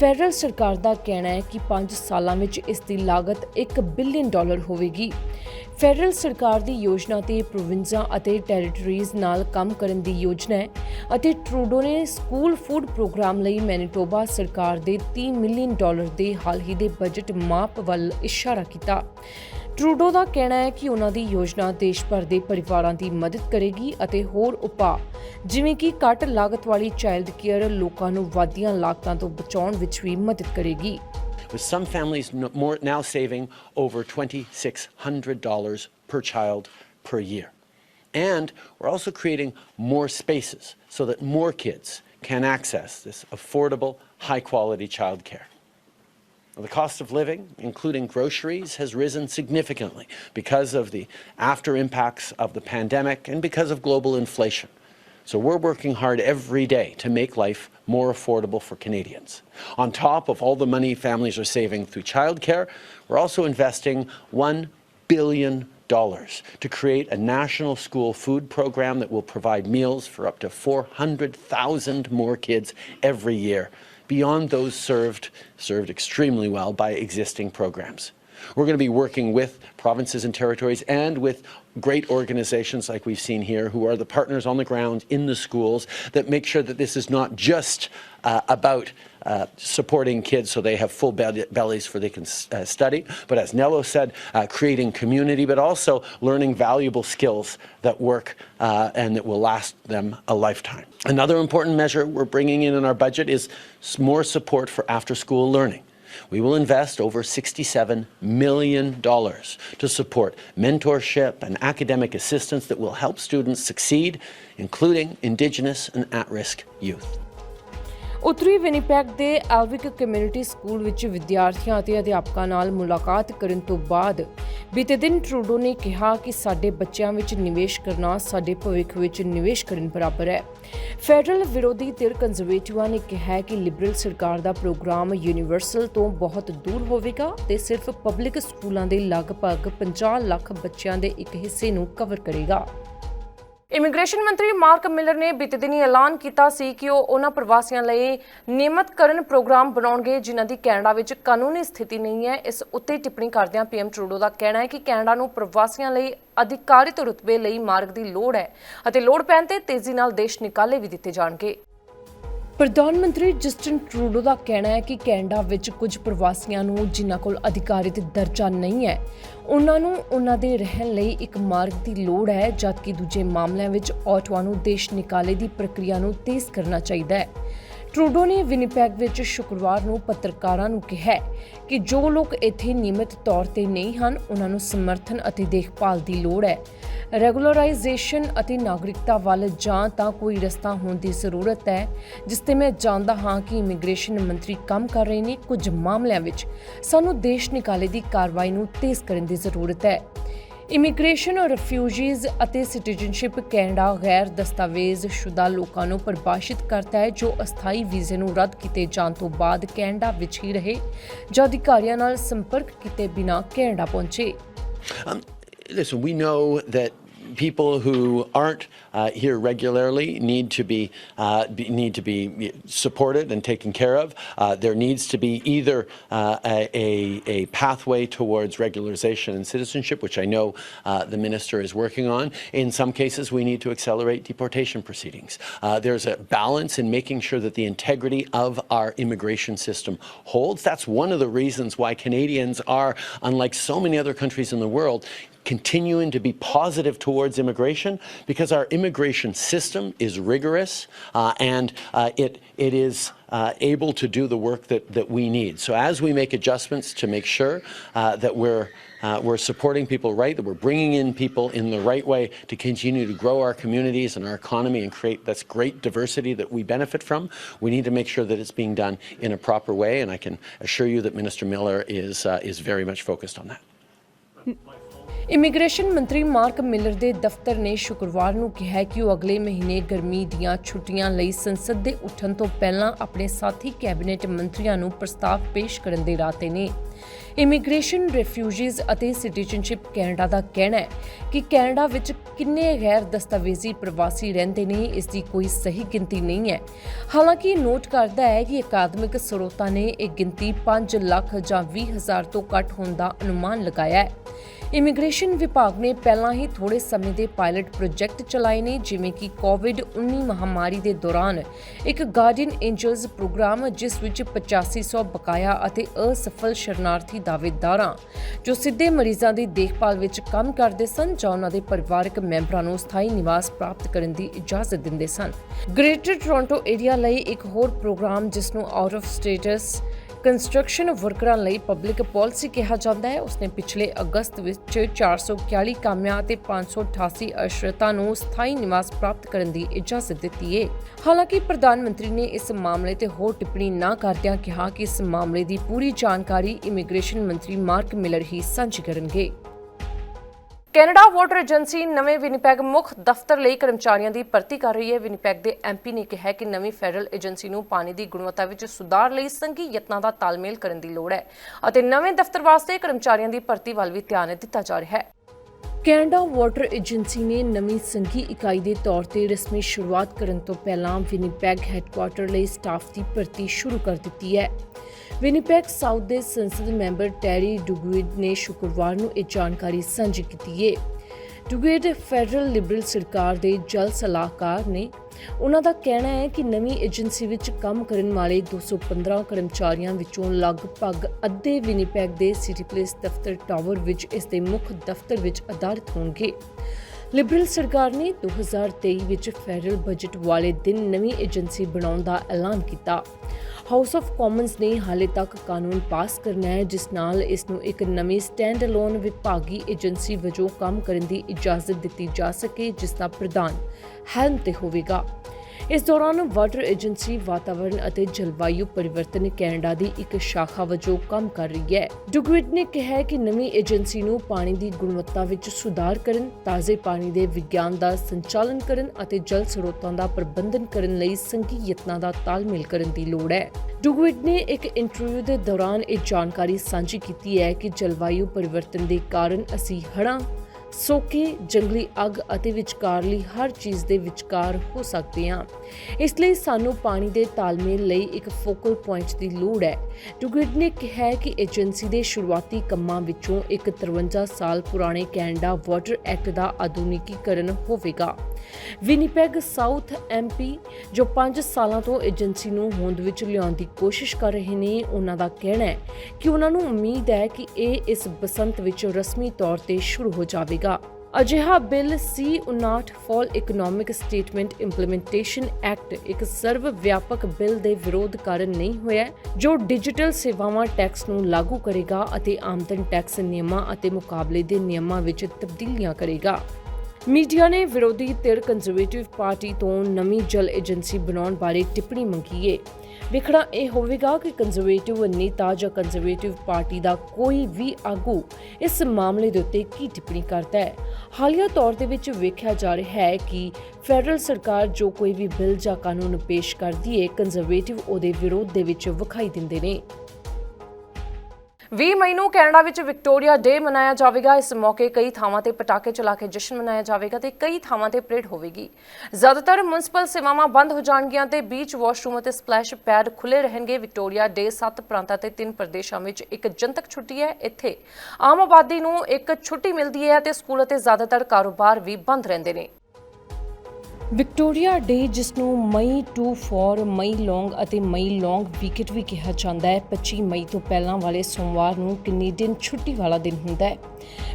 ਫੈਡਰਲ ਸਰਕਾਰ ਦਾ ਕਹਿਣਾ ਹੈ ਕਿ 5 ਸਾਲਾਂ ਵਿੱਚ ਇਸ ਦੀ ਲਾਗਤ 1 ਬਿਲੀਅਨ ਡਾਲਰ ਹੋਵੇਗੀ। ਫੈਡਰਲ ਸਰਕਾਰ ਦੀ ਯੋਜਨਾ ਤੇ ਪ੍ਰੋਵਿੰਸਾਂ ਅਤੇ ਟੈਰੀਟਰੀਜ਼ ਨਾਲ ਕੰਮ ਕਰਨ ਦੀ ਯੋਜਨਾ ਹੈ ਅਤੇ ਟਰੂਡੋ ਨੇ ਸਕੂਲ ਫੂਡ ਪ੍ਰੋਗਰਾਮ ਲਈ ਮੈਨੀਟੋਬਾ ਸਰਕਾਰ ਦੇ 30 ਮਿਲੀਅਨ ਡਾਲਰ ਦੇ ਹਾਲ ਹੀ ਦੇ ਬਜਟ ਮਾਪ ਵੱਲ ਇਸ਼ਾਰਾ ਕੀਤਾ। ਟਰੂਡੋ ਦਾ ਕਹਿਣਾ ਹੈ ਕਿ ਉਹਨਾਂ ਦੀ ਯੋਜਨਾ ਦੇਸ਼ ਭਰ ਦੇ ਪਰਿਵਾਰਾਂ ਦੀ ਮਦਦ ਕਰੇਗੀ ਅਤੇ ਹੋਰ ਉਪਾਅ ਜਿਵੇਂ ਕਿ ਘੱਟ ਲਾਗਤ ਵਾਲੀ ਚਾਈਲਡ ਕੇਅਰ ਲੋਕਾਂ ਨੂੰ ਵਾਧੀਆਂ ਲਾਗਤਾਂ ਤੋਂ ਬਚਾਉਣ ਵਿੱਚ ਵੀ ਮਦਦ ਕਰੇਗੀ with some families no- more, now saving over $2,600 per child per year. And we're also creating more spaces so that more kids can access this affordable, high quality childcare. The cost of living, including groceries, has risen significantly because of the after impacts of the pandemic and because of global inflation. So we're working hard every day to make life more affordable for Canadians. On top of all the money families are saving through childcare, we're also investing $1 billion to create a national school food program that will provide meals for up to 400,000 more kids every year, beyond those served served extremely well by existing programs. We're going to be working with provinces and territories and with great organizations like we've seen here who are the partners on the ground in the schools that make sure that this is not just uh, about uh, supporting kids so they have full bel- bellies for they can uh, study, but as Nello said, uh, creating community, but also learning valuable skills that work uh, and that will last them a lifetime. Another important measure we're bringing in in our budget is more support for after school learning. We will invest over $67 million to support mentorship and academic assistance that will help students succeed, including Indigenous and at risk youth. ਉੱਤਰੀ Winnipeg ਦੇ Elwick community school ਵਿੱਚ ਵਿਦਿਆਰਥੀਆਂ ਅਤੇ ਅਧਿਆਪਕਾਂ ਨਾਲ ਮੁਲਾਕਾਤ ਕਰਨ ਤੋਂ ਬਾਅਦ ਬੀਤੇ ਦਿਨ ਟਰੂਡੋ ਨੇ ਕਿਹਾ ਕਿ ਸਾਡੇ ਬੱਚਿਆਂ ਵਿੱਚ ਨਿਵੇਸ਼ ਕਰਨਾ ਸਾਡੇ ਭਵਿੱਖ ਵਿੱਚ ਨਿਵੇਸ਼ ਕਰਨ ਬਰਾਬਰ ਹੈ। ਫੈਡਰਲ ਵਿਰੋਧੀ ਧਿਰ ਕੰਜ਼ਰਵੇਟਿਵਾਂ ਨੇ ਕਿਹਾ ਕਿ ਲਿਬਰਲ ਸਰਕਾਰ ਦਾ ਪ੍ਰੋਗਰਾਮ ਯੂਨੀਵਰਸਲ ਤੋਂ ਬਹੁਤ ਦੂਰ ਹੋਵੇਗਾ ਤੇ ਸਿਰਫ ਪਬਲਿਕ ਸਕੂਲਾਂ ਦੇ ਲਗਭਗ 50 ਲੱਖ ਬੱਚਿਆਂ ਦੇ ਇੱਕ ਹਿੱਸੇ ਨੂੰ ਕਵਰ ਕਰੇਗਾ। ਇਮੀਗ੍ਰੇਸ਼ਨ ਮੰਤਰੀ ਮਾਰਕ ਮਿਲਰ ਨੇ ਬੀਤੇ ਦਿਨੀ ਐਲਾਨ ਕੀਤਾ ਸੀ ਕਿ ਉਹ ਉਹਨਾਂ ਪ੍ਰਵਾਸੀਆਂ ਲਈ ਨਿਯਮਤਕਰਨ ਪ੍ਰੋਗਰਾਮ ਬਣਾਉਣਗੇ, ਜਿਨ੍ਹਾਂ ਦੀ ਕੈਨੇਡਾ ਵਿੱਚ ਕਾਨੂੰਨੀ ਸਥਿਤੀ ਨਹੀਂ ਹੈ। ਇਸ ਉੱਤੇ ਟਿੱਪਣੀ ਕਰਦਿਆਂ ਪੀਐਮ ਟਰੂਡੋ ਦਾ ਕਹਿਣਾ ਹੈ ਕਿ ਕੈਨੇਡਾ ਨੂੰ ਪ੍ਰਵਾਸੀਆਂ ਲਈ ਅਧਿਕਾਰਿਤ ਰੁਤਬੇ ਲਈ ਮਾਰਗ ਦੀ ਲੋੜ ਹੈ ਅਤੇ ਲੋੜ ਪੈਣ ਤੇ ਤੇਜ਼ੀ ਨਾਲ ਦੇਸ਼ ਨਿਕਾਲੇ ਵੀ ਦਿੱਤੇ ਜਾਣਗੇ। ਪ੍ਰਧਾਨ ਮੰਤਰੀ ਜਸਟਿਨ ਟਰੂਡੋ ਦਾ ਕਹਿਣਾ ਹੈ ਕਿ ਕੈਨੇਡਾ ਵਿੱਚ ਕੁਝ ਪ੍ਰਵਾਸੀਆਂ ਨੂੰ ਜਿਨ੍ਹਾਂ ਕੋਲ ਅਧਿਕਾਰਿਤ ਦਰਜਾ ਨਹੀਂ ਹੈ, ਉਹਨਾਂ ਨੂੰ ਉਹਨਾਂ ਦੇ ਰਹਿਣ ਲਈ ਇੱਕ ਮਾਰਗ ਦੀ ਲੋੜ ਹੈ, ਜਦਕਿ ਦੂਜੇ ਮਾਮਲਿਆਂ ਵਿੱਚ ਆਟਵਾ ਨੂੰ ਦੇਸ਼ ਨਿਕਾਲੇ ਦੀ ਪ੍ਰਕਿਰਿਆ ਨੂੰ ਤੇਜ਼ ਕਰਨਾ ਚਾਹੀਦਾ ਹੈ। ਟਰੂਡੋ ਨੇ ਵਿਨੀਪੈਗ ਵਿੱਚ ਸ਼ੁੱਕਰਵਾਰ ਨੂੰ ਪੱਤਰਕਾਰਾਂ ਨੂੰ ਕਿਹਾ ਕਿ ਜੋ ਲੋਕ ਇੱਥੇ ਨਿਯਮਿਤ ਤੌਰ ਤੇ ਨਹੀਂ ਹਨ, ਉਹਨਾਂ ਨੂੰ ਸਮਰਥਨ ਅਤੇ ਦੇਖਭਾਲ ਦੀ ਲੋੜ ਹੈ। ਰੈਗੂਲਰਾਈਜੇਸ਼ਨ ਅਤੇ ਨਾਗਰਿਕਤਾ ਵੱਲ ਜਾਂ ਤਾਂ ਕੋਈ ਰਸਤਾ ਹੋਣ ਦੀ ਜ਼ਰੂਰਤ ਹੈ, ਜਿਸ ਤੇ ਮੈਂ ਜਾਣਦਾ ਹਾਂ ਕਿ ਇਮੀਗ੍ਰੇਸ਼ਨ ਮੰਤਰੀ ਕੰਮ ਕਰ ਰਹੇ ਨੇ ਕੁਝ ਮਾਮਲਿਆਂ ਵਿੱਚ। ਸਾਨੂੰ ਦੇਸ਼ ਨਿਕਾਲੇ ਦੀ ਕਾਰਵਾਈ ਨੂੰ ਤੇਜ਼ ਕਰਨ ਦੀ ਜ਼ਰੂਰਤ ਹੈ। ਇਮੀਗ੍ਰੇਸ਼ਨ ਰਿਫਿਊਜੀਜ਼ ਅਤੇ ਸਿਟੀਜ਼ਨਸ਼ਿਪ ਕੈਨੇਡਾ ਗੈਰ ਦਸਤਾਵੇਜ਼ ਸ਼ੁਦਾ ਲੋਕਾਂ ਨੂੰ ਪਰਿਭਾਸ਼ਿਤ ਕਰਦਾ ਹੈ ਜੋ ਅਸਥਾਈ ਵੀਜ਼ੇ ਨੂੰ ਰੱਦ ਕੀਤੇ ਜਾਣ ਤੋਂ ਬਾਅਦ ਕੈਨੇਡਾ ਵਿੱਚ ਹੀ ਰਹੇ ਜਾਂ ਅਧਿਕਾਰੀਆਂ ਨਾਲ ਸੰਪਰਕ ਕੀਤੇ ਬਿਨਾਂ ਕੈਨੇਡਾ ਪਹੁੰਚੇ। Um, listen, we know that people who aren't uh, here regularly need to be, uh, be need to be supported and taken care of. Uh, there needs to be either uh, a, a pathway towards regularization and citizenship, which I know uh, the minister is working on. In some cases, we need to accelerate deportation proceedings. Uh, there's a balance in making sure that the integrity of our immigration system holds. That's one of the reasons why Canadians are, unlike so many other countries in the world, continuing to be positive towards immigration because our immigration system is rigorous uh, and uh, it, it is uh, able to do the work that, that we need. So as we make adjustments to make sure uh, that we're uh, we're supporting people right, that we're bringing in people in the right way to continue to grow our communities and our economy and create this great diversity that we benefit from. We need to make sure that it's being done in a proper way, and I can assure you that Minister Miller is, uh, is very much focused on that. Immigration ਮੰਤਰੀ mark Miller ਦੇ ਦਫ਼ਤਰ ਨੇ ਸ਼ੁੱਕਰਵਾਰ ਨੂੰ ਕਿਹਾ ਕਿ ਉਹ ਅਗਲੇ ਮਹੀਨੇ ਗਰਮੀ ਦੀਆਂ ਛੁੱਟੀਆਂ ਲਈ ਸੰਸਦ ਦੇ ਉੱਠਣ ਤੋਂ ਪਹਿਲਾਂ ਆਪਣੇ ਸਾਥੀ ਕੈਬਨਿਟ ਮੰਤਰੀਆਂ ਨੂੰ ਪ੍ਰਸਤਾਵ ਪੇਸ਼ ਕਰਨ ਦੇ ਰਾਤੇ ਨੇ। ਇਮੀਗ੍ਰੇਸ਼ਨ, ਰਿਫਿਊਜੀਜ਼ ਅਤੇ ਸਿਟੀਜ਼ਨਸ਼ਿਪ ਕੈਨੇਡਾ ਦਾ ਕਹਿਣਾ ਹੈ ਕਿ ਕੈਨੇਡਾ ਵਿੱਚ ਕਿੰਨੇ ਗੈਰ ਦਸਤਾਵੇਜ਼ੀ ਪ੍ਰਵਾਸੀ ਰਹਿੰਦੇ ਨੇ, ਇਸ ਦੀ ਕੋਈ ਸਹੀ ਗਿਣਤੀ ਨਹੀਂ ਹੈ। ਹਾਲਾਂਕਿ ਨੋਟ ਕਰਦਾ ਹੈ ਕਿ ਅਕਾਦਮਿਕ ਸਰੋਤਾਂ ਨੇ ਇਹ ਗਿਣਤੀ 5 ਲੱਖ ਜਾਂ 20 ਹਜ਼ਾਰ ਤੋਂ ਘੱਟ ਹੋਣ ਦਾ ਅਨੁਮਾਨ ਲਗਾਇਆ ਹੈ। ਇਮੀਗ੍ਰੇਸ਼ਨ ਵਿਭਾਗ ਨੇ ਪਹਿਲਾਂ ਹੀ ਥੋੜੇ ਸਮੇਂ ਦੇ ਪਾਇਲਟ ਪ੍ਰੋਜੈਕਟ ਚਲਾਏ ਨੇ, ਜਿਵੇਂ ਕਿ ਕੋਵਿਡ-19 ਮਹਾਮਾਰੀ ਦੇ ਦੌਰਾਨ ਇੱਕ ਗਾਰਡੀਅਨ ਐਂਜਲਸ ਪ੍ਰੋਗਰਾਮ, ਜਿਸ ਵਿੱਚ 8500 ਬਕਾਇਆ ਅਤੇ ਅਸਫਲ ਸ਼ਰਨਾਰਥੀ ਦਾਅਵੇਦਾਰਾਂ ਜੋ ਸਿੱਧੇ ਮਰੀਜ਼ਾਂ ਦੀ ਦੇਖਭਾਲ ਵਿੱਚ ਕੰਮ ਕਰਦੇ ਸਨ ਜਾਂ ਉਹਨਾਂ ਦੇ ਪਰਿਵਾਰਕ ਮੈਂਬਰਾਂ ਨੂੰ ਸਥਾਈ ਨਿਵਾਸ ਪ੍ਰਾਪਤ ਕਰਨ ਦੀ ਇਜਾਜ਼ਤ ਦਿੰਦੇ ਸਨ। ਗ੍ਰੇਟਰ ਟੋਰਾਂਟੋ ਏਰੀਆ ਲਈ ਇੱਕ ਹੋਰ ਪ੍ਰੋਗਰਾਮ, ਜਿਸ ਨੂੰ ਆਊਟ ਆਫ ਸਟੇਟਸ ਕੰਸਟਰਕਸ਼ਨ ਵਰਕਰਾਂ ਲਈ ਪਬਲਿਕ ਪਾਲਿਸੀ ਕਿਹਾ ਜਾਂਦਾ ਹੈ। ਉਸਨੇ ਪਿਛਲੇ ਅਗਸਤ ਵਿੱਚ 441 ਕਾਮਿਆਂ ਅਤੇ 588 ਅਸ਼ਰਤਾਂ ਨੂੰ ਸਥਾਈ ਨਿਵਾਸ ਪ੍ਰਾਪਤ ਕਰਨ ਦੀ ਇਜਾਜ਼ਤ ਦਿੱਤੀ ਹੈ ਹਾਲਾਂਕਿ ਪ੍ਰਧਾਨ ਮੰਤਰੀ ਨੇ ਇਸ ਮਾਮਲੇ ਤੇ ਹੋਰ ਟਿੱਪਣੀ ਨਾ ਕਰਦਿਆਂ ਕਿਹਾ ਕਿ ਇਸ ਮਾਮਲੇ ਦੀ ਪੂਰੀ ਜਾਣਕਾਰੀ ਇਮੀਗ੍ਰੇਸ਼ਨ ਮੰਤਰੀ ਮਾਰਕ ਮਿਲਰ ਹੀ ਸਾਂਝੀ ਕਰਨਗੇ। ਕੈਨੇਡਾ ਵਾਟਰ ਏਜੰਸੀ ਨਵੇਂ ਵਿਨੀਪੈਗ ਮੁੱਖ ਦਫ਼ਤਰ ਲਈ ਕਰਮਚਾਰੀਆਂ ਦੀ ਭਰਤੀ ਕਰ ਰਹੀ ਹੈ। ਵਿਨੀਪੈਗ ਦੇ ਐਮਪੀ ਨੇ ਕਿਹਾ ਕਿ ਨਵੀਂ ਫੈਡਰਲ ਏਜੰਸੀ ਨੂੰ ਪਾਣੀ ਦੀ ਗੁਣਵੱਤਾ ਵਿੱਚ ਸੁਧਾਰ ਲਈ ਸੰਘੀ ਯਤਨਾਂ ਦਾ ਤਾਲਮੇਲ ਕਰਨ ਦੀ ਲੋੜ ਹੈ ਅਤੇ ਨਵੇਂ ਦਫ਼ਤਰ ਵਾਸਤੇ ਕਰਮਚਾਰੀਆਂ ਦੀ ਭਰਤੀ ਵੱਲ ਵੀ ਧਿਆਨ ਦਿੱਤਾ ਜਾ ਰਿਹਾ ਹੈ। ਕੈਨੇਡਾ ਵਾਟਰ ਏਜੰਸੀ ਨੇ ਨਵੀਂ ਸੰਘੀ ਇਕਾਈ ਦੇ ਤੌਰ ਤੇ ਰਸਮੀ ਸ਼ੁਰੂਆਤ ਕਰਨ ਤੋਂ ਪਹਿਲਾਂ ਵਿਨੀਪੈਗ ਹੈੱਡਕੁਆਰਟਰ ਲਈ ਸਟਾਫ ਦੀ ਭਰਤੀ ਸ਼ੁਰੂ ਕਰ ਦਿੱਤੀ ਹੈ। ਵਿਨੀਪੈਗ ਸਾਊਥ ਦੇ ਸੰਸਦ ਮੈਂਬਰ ਟੈਰੀ ਡੁਗਵਿਡ ਨੇ ਸ਼ੁੱਕਰਵਾਰ ਨੂੰ ਇਹ ਜਾਣਕਾਰੀ ਸਾਂਝੀ ਕੀਤੀ ਹੈ। ਡੁਗਵਿਡ ਫੈਡਰਲ ਲਿਬਰਲ ਸਰਕਾਰ ਦੇ ਜਲ ਸਲਾਹਕਾਰ ਨੇ ਉਹਨਾਂ ਦਾ ਕਹਿਣਾ ਹੈ ਕਿ ਨਵੀਂ ਏਜੰਸੀ ਵਿੱਚ ਕੰਮ ਕਰਨ ਵਾਲੇ 215 ਕਰਮਚਾਰੀਆਂ ਵਿੱਚੋਂ ਲਗਭਗ ਅੱਧੇ ਵਿਨੀਪੈਗ ਦੇ ਸਿਟੀ ਪਲੇਸ ਦਫ਼ਤਰ ਟਾਵਰ ਵਿੱਚ ਇਸ ਦੇ ਮੁੱਖ ਦਫ਼ਤਰ ਵਿੱਚ ਅਧਾਰਿਤ ਹੋਣਗੇ। ਲਿਬਰਲ ਸਰਕਾਰ ਨੇ 2023 ਵਿੱਚ ਫੈਡਰਲ ਬਜਟ ਵਾਲੇ ਦਿਨ ਨਵੀਂ ਏਜੰਸੀ ਬਣਾਉਣ ਦਾ ਐਲਾਨ ਕੀਤਾ। ਹਾਊਸ ਆਫ ਕਾਮਨਸ ਨੇ ਹਾਲੇ ਤੱਕ ਕਾਨੂੰਨ ਪਾਸ ਕਰਨਾ ਹੈ, ਜਿਸ ਨਾਲ ਇਸ ਨੂੰ ਇੱਕ ਨਵੀਂ ਸਟੈਂਡ ਅਲੋਨ ਵਿਭਾਗੀ ਏਜੰਸੀ ਵਜੋਂ ਕੰਮ ਕਰਨ ਦੀ ਇਜਾਜ਼ਤ ਦਿੱਤੀ ਜਾ ਸਕੇ, ਜਿਸ ਦਾ ਪ੍ਰਧਾਨ ਹੈਲਮ ਤੇ ਹੋਵੇਗਾ। ਇਸ ਦੌਰਾਨ ਵਾਟਰ ਏਜੰਸੀ ਵਾਤਾਵਰਣ ਅਤੇ ਜਲਵਾਯੂ ਪਰਿਵਰਤਨ ਕੈਨੇਡਾ ਦੀ ਇੱਕ ਸ਼ਾਖਾ ਵਜੋਂ ਕੰਮ ਕਰ ਰਹੀ ਹੈ। ਡੁਗਵਿਡ ਨੇ ਕਿਹਾ ਕਿ ਨਵੀਂ ਏਜੰਸੀ ਨੂੰ ਪਾਣੀ ਦੀ ਗੁਣਵੱਤਾ ਵਿੱਚ ਸੁਧਾਰ ਕਰਨ, ਤਾਜ਼ੇ ਪਾਣੀ ਦੇ ਵਿਗਿਆਨ ਦਾ ਸੰਚਾਲਨ ਕਰਨ ਅਤੇ ਜਲ ਸਰੋਤਾਂ ਦਾ ਪ੍ਰਬੰਧਨ ਕਰਨ ਲਈ ਸੰਘੀ ਯਤਨਾਂ ਦਾ ਤਾਲਮੇਲ ਕਰਨ ਦੀ ਲੋੜ ਹੈ। ਡੁਗਵਿਡ ਨੇ ਇੱਕ ਇੰਟਰਵਿਊ ਦੇ ਦੌਰਾਨ ਇਹ ਜਾਣਕਾਰੀ ਸਾਂਝੀ ਕੀਤੀ ਹੈ ਕਿ ਜਲਵਾਯੂ ਪਰਿਵਰਤਨ ਦੇ ਕਾਰਨ ਅਸੀਂ ਹੜ੍ਹਾਂ ਸੋਕੇ ਜੰਗਲੀ ਅੱਗ ਅਤੇ ਵਿਚਕਾਰਲੀ ਹਰ ਚੀਜ਼ ਦੇ ਵਿਚਕਾਰ ਹੋ ਸਕਦੇ ਹਾਂ ਇਸ ਲਈ ਸਾਨੂੰ ਪਾਣੀ ਦੇ ਤਾਲਮੇਲ ਲਈ ਇੱਕ ਫੋਕਲ ਪੁਆਇੰਟ ਦੀ ਲੋੜ ਹੈ। ਡੁਗਿਡ ਨੇ ਕਿਹਾ ਕਿ ਏਜੰਸੀ ਦੇ ਸ਼ੁਰੂਆਤੀ ਕੰਮਾਂ ਵਿੱਚੋਂ ਇੱਕ 53 ਸਾਲ ਪੁਰਾਣੇ ਕੈਨੇਡਾ ਵਾਟਰ ਐਕਟ ਦਾ ਆਧੁਨਿਕੀਕਰਨ ਹੋਵੇਗਾ। ਵਿਨੀਪੈਗ ਸਾਊਥ ਐਮਪੀ ਜੋ 5 ਸਾਲਾਂ ਤੋਂ ਏਜੰਸੀ ਨੂੰ ਹੋਂਦ ਵਿੱਚ ਲਿਆਉਣ ਦੀ ਕੋਸ਼ਿਸ਼ ਕਰ ਰਹੇ ਨੇ, ਉਹਨਾਂ ਦਾ ਕਹਿਣਾ ਹੈ ਕਿ ਉਹਨਾਂ ਨੂੰ ਉਮੀਦ ਹੈ ਕਿ ਇਹ ਇਸ ਬਸੰਤ ਵਿੱਚ ਰਸਮੀ ਤੌਰ ਤੇ ਸ਼ੁਰੂ ਹੋ ਜਾਵੇਗਾ। ਅਜਿਹਾ bill C59 fall economic statement implementation act ਇੱਕ ਸਰਵ ਵਿਆਪਕ ਬਿੱਲ ਦੇ ਵਿਰੋਧ ਕਾਰਨ ਨਹੀਂ ਹੋਇਆ ਜੋ ਡਿਜੀਟਲ ਸੇਵਾਵਾਂ ਟੈਕਸ ਨੂੰ ਲਾਗੂ ਕਰੇਗਾ ਅਤੇ ਆਮਦਨ ਟੈਕਸ ਨਿਯਮਾਂ ਅਤੇ ਮੁਕਾਬਲੇ ਦੇ ਨਿਯਮਾਂ ਵਿੱਚ ਤਬਦੀਲੀਆਂ ਕਰੇਗਾ। ਮੀਡੀਆ ਨੇ ਵਿਰੋਧੀ ਧਿਰ ਕੰਜ਼ਰਵੇਟਿਵ ਪਾਰਟੀ ਤੋਂ ਨਵੀਂ ਜਲ ਏਜੰਸੀ ਬਣਾਉਣ ਬਾਰੇ ਟਿੱਪਣੀ ਮੰਗੀ ਹੈ ਵਿਖੜਾ ਇਹ ਹੋਵੇਗਾ ਕਿ ਕੰਜ਼ਰਵੇਟਿਵ ਨੇਤਾ ਜਾਂ ਕੰਜ਼ਰਵੇਟਿਵ ਪਾਰਟੀ ਦਾ ਕੋਈ ਵੀ ਆਗੂ ਇਸ ਮਾਮਲੇ ਦੇ ਉੱਤੇ ਕੀ ਟਿੱਪਣੀ ਕਰਦਾ ਹੈ। ਹਾਲੀਆ ਤੌਰ ਦੇ ਵਿੱਚ ਵੇਖਿਆ ਜਾ ਰਿਹਾ ਹੈ ਕਿ ਫੈਡਰਲ ਸਰਕਾਰ ਜੋ ਕੋਈ ਵੀ ਬਿੱਲ ਜਾਂ ਕਾਨੂੰਨ ਪੇਸ਼ ਕਰਦੀ ਹੈ ਕੰਜ਼ਰਵੇਟਿਵ ਉਹਦੇ ਵਿਰੋਧ ਦੇ ਵਿੱਚ ਵਿਖਾਈ ਦਿੰਦੇ ਨੇ। 20 ਮਈ ਨੂੰ ਕੈਨੇਡਾ ਵਿੱਚ ਵਿਕਟੋਰੀਆ ਡੇ ਮਨਾਇਆ ਜਾਵੇਗਾ। ਇਸ ਮੌਕੇ ਕਈ ਥਾਵਾਂ ਤੇ ਪਟਾਕੇ ਚਲਾ ਕੇ ਜਸ਼ਨ ਮਨਾਇਆ ਜਾਵੇਗਾ ਤੇ ਕਈ ਥਾਵਾਂ ਤੇ ਪਰੇਡ ਹੋਵੇਗੀ। ਜ਼ਿਆਦਾਤਰ ਮਿਊਨਿਸਪਲ ਸੇਵਾਵਾਂ ਬੰਦ ਹੋ ਜਾਣਗੀਆਂ ਤੇ ਬੀਚ ਵਾਸ਼ਰੂਮ ਅਤੇ ਸਪਲੈਸ਼ ਪੈਡ ਖੁੱਲੇ ਰਹਿਣਗੇ। ਵਿਕਟੋਰੀਆ ਡੇ 7 ਪ੍ਰਾਂਤਾਂ ਤੇ 3 ਪ੍ਰਦੇਸ਼ਾਂ ਵਿੱਚ ਇੱਕ ਜਨਤਕ ਛੁੱਟੀ ਹੈ। ਇੱਥੇ ਆਮ ਆਬਾਦੀ ਨੂੰ ਇੱਕ ਛੁੱਟੀ ਮਿਲਦੀ ਹੈ ਤੇ ਸਕੂਲ ਅਤੇ ਜ਼ਿਆਦਾਤਰ ਕਾਰੋਬਾਰ ਵੀ ਬੰਦ ਰਹਿੰਦੇ ਨੇ। ਵਿਕਟੋਰੀਆ ਡੇ ਜਿਸ ਨੂੰ ਮਈ ਟੂ ਫੋਰ, ਮਈ ਲੌਂਗ ਅਤੇ ਮਈ ਲੌਂਗ ਵੀਕਟ ਵੀ ਕਿਹਾ ਜਾਂਦਾ ਹੈ। 25 ਮਈ ਤੋਂ ਪਹਿਲਾਂ ਵਾਲੇ ਸੋਮਵਾਰ ਨੂੰ ਕੈਨੇਡੀਅਨ ਛੁੱਟੀ ਵਾਲਾ ਦਿਨ ਹੁੰਦਾ ਹੈ?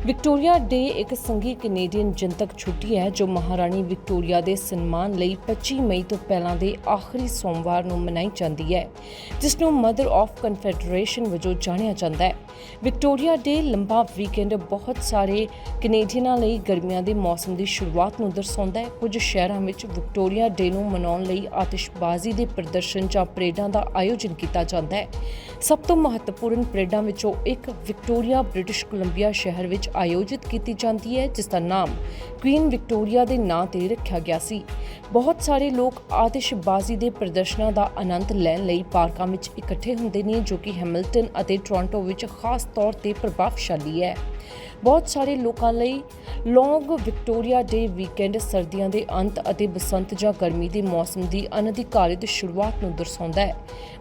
ਵਿਕਟੋਰੀਆ ਡੇ ਇੱਕ ਸੰਘੀ ਕੈਨੇਡੀਅਨ ਜਨਤਕ ਛੁੱਟੀ ਹੈ, ਜੋ ਮਹਾਰਾਣੀ ਵਿਕਟੋਰੀਆ ਦੇ ਸਨਮਾਨ ਲਈ 25 ਮਈ ਤੋਂ ਪਹਿਲਾਂ ਦੇ ਆਖਰੀ ਸੋਮਵਾਰ ਨੂੰ ਮਨਾਈ ਜਾਂਦੀ ਹੈ, ਜਿਸ ਨੂੰ ਮਦਰ ਆਫ ਕਨਫੈਡਰੇਸ਼ਨ ਵਜੋਂ ਜਾਣਿਆ ਜਾਂਦਾ ਹੈ। ਵਿਕਟੋਰੀਆ ਡੇ ਲੰਬਾ ਵੀਕਐਂਡ ਬਹੁਤ ਸਾਰੇ ਕੈਨੇਡੀਅਨਾਂ ਲਈ ਗਰਮੀਆਂ ਦੇ ਮੌਸਮ ਦੀ ਸ਼ੁਰੂਆਤ ਨੂੰ ਦਰਸਾਉਂਦਾ ਹੈ। ਕੁਝ ਸ਼ਹਿਰਾਂ ਵਿੱਚ ਵਿਕਟੋਰੀਆ ਡੇ ਨੂੰ ਮਨਾਉਣ ਲਈ ਆਤਿਸ਼ਬਾਜ਼ੀ ਦੇ ਪ੍ਰਦਰਸ਼ਨ ਜਾਂ ਪਰੇਡਾਂ ਦਾ ਆਯੋਜਨ ਕੀਤਾ ਜਾਂਦਾ ਹੈ। ਸਭ ਤੋਂ ਮਹੱਤਵਪੂਰਨ ਪਰੇਡਾਂ ਵਿੱਚੋਂ ਇੱਕ ਵਿਕਟੋਰੀਆ, ਬ੍ਰਿਟਿਸ਼ ਕੋਲੰਬੀਆ ਸ਼ਹਿਰ ਵਿੱਚ ਆਯੋਜਿਤ ਕੀਤੀ ਜਾਂਦੀ ਹੈ, ਜਿਸ ਦਾ ਨਾਮ ਕੁਈਨ ਵਿਕਟੋਰੀਆ ਦੇ ਨਾਂ ਤੇ ਰੱਖਿਆ ਗਿਆ ਸੀ। ਬਹੁਤ ਸਾਰੇ ਲੋਕ ਆਤਿਸ਼ਬਾਜ਼ੀ ਦੇ ਪ੍ਰਦਰਸ਼ਨਾਂ ਦਾ ਆਨੰਦ ਲੈਣ ਲਈ ਪਾਰਕਾਂ ਵਿੱਚ ਇਕੱਠੇ ਹੁੰਦੇ ਨੇ, ਜੋ ਕਿ ਹੈਮਿਲਟਨ ਅਤੇ ਟੋਰਾਂਟੋ ਵਿੱਚ ਖਾਸ ਤੌਰ ਤੇ ਪ੍ਰਭਾਵਸ਼ਾਲੀ ਹੈ। ਬਹੁਤ ਸਾਰੇ ਲੋਕਾਂ ਲਈ ਲੌਂਗ ਵਿਕਟੋਰੀਆ ਡੇ ਵੀਕਐਂਡ ਸਰਦੀਆਂ ਦੇ ਅੰਤ ਅਤੇ ਬਸੰਤ ਜਾਂ ਗਰਮੀ ਦੇ ਮੌਸਮ ਦੀ ਅਨਧਿਕਾਰਿਤ ਸ਼ੁਰੂਆਤ ਨੂੰ ਦਰਸਾਉਂਦਾ ਹੈ।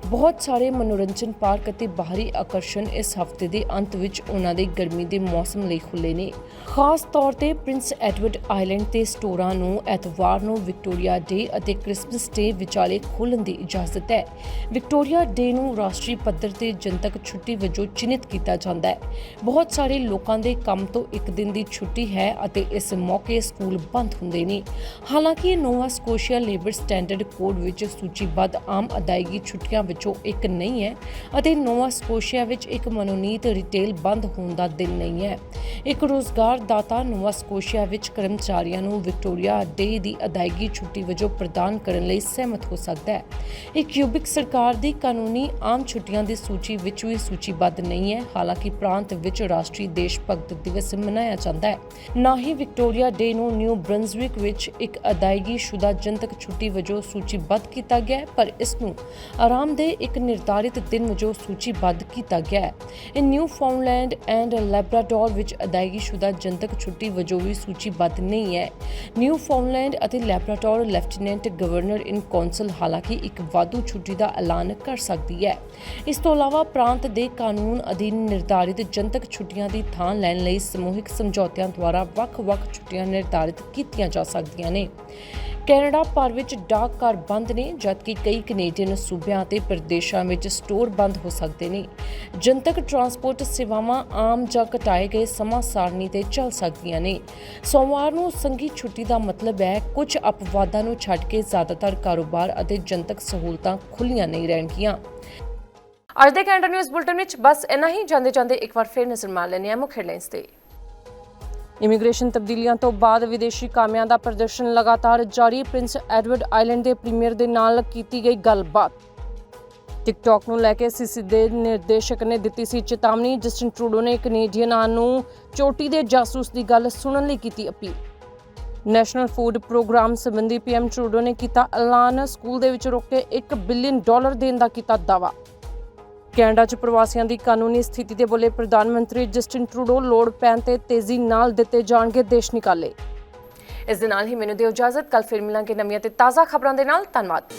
ਬਹੁਤ ਸਾਰੇ ਮਨੋਰੰਜਨ ਪਾਰਕ ਅਤੇ ਬਾਹਰੀ ਆਕਰਸ਼ਣ ਇਸ ਹਫ਼ਤੇ ਦੇ ਅੰਤ ਵਿੱਚ ਉਹਨਾਂ ਦੇ ਗਰਮੀ ਦੇ ਮੌਸਮ ਲਈ ਖੁੱਲੇ ਨੇ। ਖਾਸ ਤੌਰ ਤੇ ਪ੍ਰਿੰਸ ਐਡਵਰਡ ਆਈਲੈਂਡ ਤੇ ਸਟੋਰਾਂ ਨੂੰ ਐਤਵਾਰ ਨੂੰ ਵਿਕਟੋਰੀਆ ਡੇ ਅਤੇ ਕ੍ਰਿਸਮਸ ਡੇ ਵਿਚਾਲੇ ਖੋਲ੍ਹਣ ਦੀ ਇਜਾਜ਼ਤ ਹੈ। ਵਿਕਟੋਰੀਆ ਡੇ ਨੂੰ ਰਾਸ਼ਟਰੀ ਪੱਧਰ ਤੇ ਜਨਤਕ ਛੁੱਟੀ ਵਜੋਂ ਚਿੰਨ੍ਹਿਤ ਕੀਤਾ ਜਾਂਦਾ ਹੈ। ਬਹੁਤ ਸਾਰੇ ਲੋਕਾਂ ਦੇ ਕੰਮ ਤੋਂ ਇੱਕ ਦਿਨ ਦੀ ਛੁੱਟੀ ਹੈ ਅਤੇ ਇਸ ਮੌਕੇ ਸਕੂਲ ਬੰਦ ਹੁੰਦੇ ਨੇ। ਹਾਲਾਂਕਿ ਇਹ Nova Scotia labour standard code ਵਿੱਚ ਸੂਚੀਬੱਧ ਆਮ ਅਦਾਇਗੀ ਛੁੱਟੀਆਂ ਵਿੱਚੋਂ ਇੱਕ ਨਹੀਂ ਹੈ ਅਤੇ ਨੋਵਾ ਸਕੋਸ਼ੀਆ ਵਿੱਚ ਇੱਕ ਮਨੋਨੀਤ ਰਿਟੇਲ ਬੰਦ ਹੋਣ ਦਾ ਦਿਨ ਨਹੀਂ ਹੈ। ਇੱਕ ਰੋਜ਼ਗਾਰ ਦਾਤਾ ਨੋਵਾ ਸਕੋਸ਼ੀਆ ਵਿੱਚ ਕਰਮਚਾਰੀਆਂ ਨੂੰ ਵਿਕਟੋਰੀਆ ਡੇ ਦੀ ਅਦਾਇਗੀ ਛੁੱਟੀ ਵਜੋਂ ਪ੍ਰਦਾਨ ਕਰਨ ਲਈ ਸਹਿਮਤ ਹੋ ਸਕਦਾ ਹੈ। ਇਹ ਕਿਊਬਿਕ ਸਰਕਾਰ ਦੀ ਕਾਨੂੰਨੀ ਆਮ ਛੁੱਟੀਆਂ ਦੀ ਸੂਚੀ ਵਿੱਚ ਵੀ ਸੂਚੀਬੱਧ ਨਹੀਂ ਹੈ। ਹਾਲਾਂਕਿ ਪ੍ਰਾਂਤ ਵਿੱਚ ਰਾਸ਼ਟਰੀ ਦੇਸ਼ ਭਗਤ ਦਿਵਸ ਮਨਾਇਆ ਜਾਂਦਾ ਹੈ। ਨਾ ਹੀ ਵਿਕਟੋਰੀਆ ਡੇ ਨੂੰ ਨਿਊ ਬ੍ਰੰਜ਼ਵਿਕ ਵਿੱਚ ਇੱਕ ਅਦਾਇਗੀ ਜਨਤਕ ਛੁੱਟੀ ਵਜੋਂ ਸੂਚੀਬੱਧ ਕੀਤਾ ਗਿਆ ਹੈ, ਪਰ ਇਸ ਨੂੰ ਆਰਾਮਦੇਹ ਇੱਕ ਨਿਰਧਾਰਿਤ ਦਿਨ ਵਜੋਂ ਸੂਚੀਬੱਧ ਕੀਤਾ ਗਿਆ ਹੈ। ਇਹ ਨਿਊ ਫਾਊਂਡਲੈਂਡ ਐਂਡ ਲੈਬਰਾਡੋਰ ਵਿੱਚ ਅਦਾਇਗੀਸ਼ੁਦਾ ਜਨਤਕ ਛੁੱਟੀ ਵਜੋਂ ਵੀ ਸੂਚੀਬੱਧ ਨਹੀਂ ਹੈ। ਨਿਊ ਫਾਊਂਡਲੈਂਡ ਅਤੇ Labrador lieutenant governor in council ਹਾਲਾਂਕਿ ਇੱਕ ਵਾਧੂ ਛੁੱਟੀ ਦਾ ਐਲਾਨ ਕਰ ਸਕਦੀ ਹੈ। ਇਸ ਤੋਂ ਇਲਾਵਾ ਪ੍ਰਾਂਤ ਦੇ ਕਾਨੂੰਨ ਅਧੀਨ ਨਿਰਧਾਰਿਤ ਜਨਤਕ ਛੁੱਟੀਆਂ ਦੀ ਥਾਂ ਲੈਣ ਲਈ ਸਮੂਹਿਕ ਸਮਝੌਤਿਆਂ ਦੁਆਰਾ ਵੱਖ-ਵੱਖ ਛੁੱਟੀਆਂ ਨਿਰਧਾਰਿਤ ਕੀਤੀਆਂ ਜਾ ਸਕਦੀਆਂ ਨੇ। ਕੈਨੇਡਾ ਭਰ ਵਿੱਚ ਡਾਕ ਬੰਦ ਨੇ, ਜਦਕਿ ਕਈ ਕੈਨੇਡੀਅਨ ਸੂਬਿਆਂ ਅਤੇ ਪ੍ਰਦੇਸ਼ਾਂ ਵਿੱਚ ਸਟੋਰ ਬੰਦ ਹੋ ਸਕਦੇ ਨੇ। ਜਨਤਕ ਟਰਾਂਸਪੋਰਟ ਸੇਵਾਵਾਂ ਆਮ ਜਾਂ ਘਟਾਏ ਗਏ ਸਮਾਂ ਸਾਰਣੀ ਤੇ ਚੱਲ ਸਕਦੀਆਂ ਨੇ। ਸੋਮਵਾਰ ਨੂੰ ਸੰਗੀ ਛੁੱਟੀ ਦਾ ਮਤਲਬ ਹੈ, ਕੁਝ ਅਪਵਾਦਾਂ ਨੂੰ ਛੱਡ ਕੇ ਜ਼ਿਆਦਾਤਰ ਕਾਰੋਬਾਰ ਅਤੇ ਜਨਤਕ ਸਹੂਲਤਾਂ ਖੁੱਲੀਆਂ ਨਹੀਂ ਰਹਿਣਗੀਆਂ। ਅੱਜ ਦੇ ਕੈਨੇਡਾ ਨਿਊਜ਼ ਬੁਲਟਨ ਵਿੱਚ ਬਸ ਇੰਨਾ ਹੀ। ਜਾਂਦੇ ਜਾਂਦੇ ਇੱਕ ਵਾਰ ਫਿਰ ਨਜ਼ਰ ਮਾਰ ਲੈਂਦੇ ਹਾਂ ਮੁੱਖ ਹੈਡਲਾਈਨਸ ਤੇ। ਇਮੀਗ੍ਰੇਸ਼ਨ ਤਬਦੀਲੀਆਂ ਤੋਂ ਬਾਅਦ ਵਿਦੇਸ਼ੀ ਕਾਮਿਆਂ ਦਾ ਪ੍ਰਦਰਸ਼ਨ ਲਗਾਤਾਰ ਜਾਰੀ। ਪ੍ਰਿੰਸ ਐਡਵਰਡ ਆਈਲੈਂਡ ਦੇ ਪ੍ਰੀਮੀਅਰ ਦੇ ਨਾਲ ਕੀਤੀ ਗਈ ਗੱਲਬਾਤ। ਟਿਕਟੌਕ ਨੂੰ ਲੈ ਕੇ ਸੀਸੀ ਦੇ ਨਿਰਦੇਸ਼ਕ ਨੇ ਦਿੱਤੀ ਸੀ ਚੇਤਾਵਨੀ। ਜਸਟਿਨ ਟਰੂਡੋ ਨੇ ਕੈਨੇਡੀਅਨਾਂ ਨੂੰ ਚੋਟੀ ਦੇ ਜਾਸੂਸ ਦੀ ਗੱਲ ਸੁਣਨ ਲਈ ਕੀਤੀ ਅਪੀਲ। ਨੈਸ਼ਨਲ ਫੂਡ ਪ੍ਰੋਗਰਾਮ ਸੰਬੰਧੀ ਪੀਐਮ ਟਰੂਡੋ ਨੇ ਕੀਤਾ ਐਲਾਨ। ਸਕੂਲ ਦੇ ਵਿੱਚ ਰੋਕ ਕੇ 1 ਬਿਲੀਅਨ ਡਾਲਰ ਦੇਣ ਦਾ ਕੀਤਾ ਦਾਅਵਾ। ਕੈਨੇਡਾ 'ਚ ਪ੍ਰਵਾਸੀਆਂ ਦੀ ਕਾਨੂੰਨੀ ਸਥਿਤੀ ਦੇ ਬੋਲੇ ਪ੍ਰਧਾਨ ਮੰਤਰੀ ਜਸਟਿਨ ਟਰੂਡੋ ਲੋੜ ਪੈਣ ਤੇ ਤੇਜ਼ੀ ਨਾਲ ਦਿੱਤੇ ਜਾਣਗੇ ਦੇਸ਼ ਨਿਕਾਲੇ। ਇਸ ਦੇ ਨਾਲ ਹੀ ਮੈਨੂੰ ਦਿਓ ਇਜਾਜ਼ਤ। ਕੱਲ ਫਿਰ ਮਿਲਾਂਗੇ ਨਵੀਆਂ ਤੇ ਤਾਜ਼ਾ ਖਬਰਾਂ ਦੇ ਨਾਲ। ਧੰਨਵਾਦ।